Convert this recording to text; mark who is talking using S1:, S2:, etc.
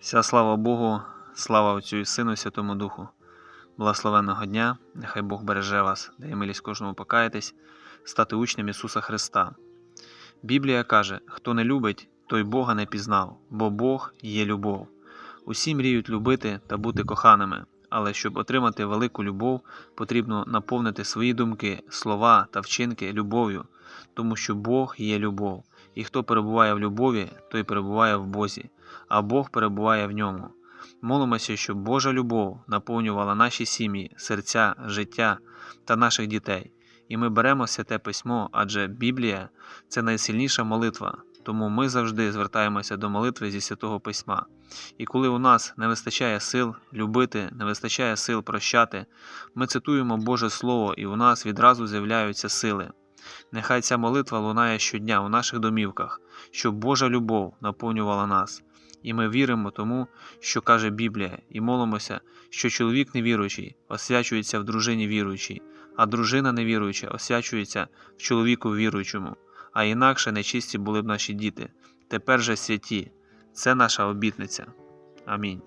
S1: Вся слава Богу, слава Отцю і Сину, і Святому Духу. Благословенного дня, нехай Бог береже вас, дає милість кожному покаятись, стати учнем Ісуса Христа. Біблія каже: хто не любить, той Бога не пізнав, бо Бог є любов. Усі мріють любити та бути коханими, але щоб отримати велику любов, потрібно наповнити свої думки, слова та вчинки любов'ю, тому що Бог є любов, і хто перебуває в любові, той перебуває в Бозі, а Бог перебуває в ньому. Молимося, щоб Божа любов наповнювала наші сім'ї, серця, життя та наших дітей. І ми беремо святе письмо, адже Біблія це найсильніша молитва, тому ми завжди звертаємося до молитви зі святого письма. І коли у нас не вистачає сил любити, не вистачає сил прощати, ми цитуємо Боже Слово, і у нас відразу з'являються сили. Нехай ця молитва лунає щодня у наших домівках, щоб Божа любов наповнювала нас. І ми віримо тому, що каже Біблія, і молимося, що чоловік невіруючий освячується в дружині віруючій, а дружина невіруюча освячується в чоловіку віруючому, а інакше нечисті були б наші діти. Тепер же святі. Це наша обітниця. Амінь.